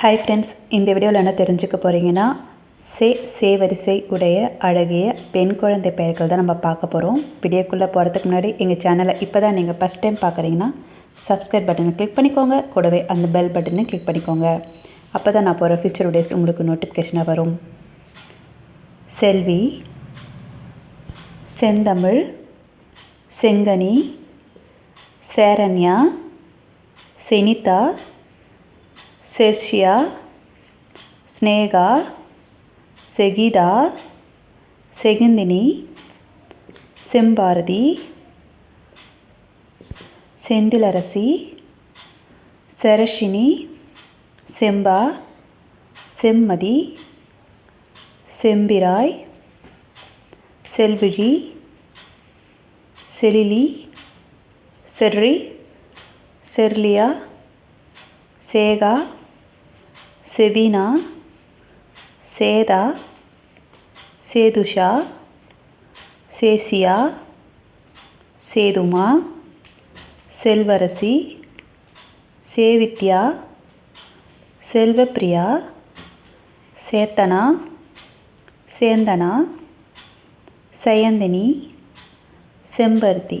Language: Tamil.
ஹாய் ஃப்ரெண்ட்ஸ் இந்த வீடியோவில் என்ன தெரிஞ்சுக்க போகிறீங்கன்னா சே சே வரிசை உடைய அழகிய பெண் குழந்தை பெயர்கள் தான் நம்ம பார்க்க போகிறோம் வீடியோக்குள்ளே போகிறதுக்கு முன்னாடி எங்கள் சேனலை இப்போ தான் நீங்கள் ஃபஸ்ட் டைம் பார்க்குறீங்கன்னா சப்ஸ்கிரைப் பட்டனை கிளிக் பண்ணிக்கோங்க. கூடவே அந்த பெல் பட்டனை கிளிக் பண்ணிக்கோங்க. அப்போ தான் நான் போகிற ஃபியூச்சர் வீடியோஸ் உங்களுக்கு நோட்டிஃபிகேஷனாக வரும். செல்வி செந்தமிழ் செங்கனி சேரண்யா செனிதா செர்ஷியா ஸ்னேகா செகிதா செகுந்தினி செம்பாரதி செந்திலரசி சரஷினி செம்பா செம்மதி செம்பிராய் செல்விழி செலிலி செர்ரி செர்லியா சேகா செவினா சேதா சேதுஷா சேசியா சேதுமா செல்வரசி சேவித்யா செல்வப்பிரியா சேத்தனா சேந்தனா சயந்தினி செம்பருத்தி.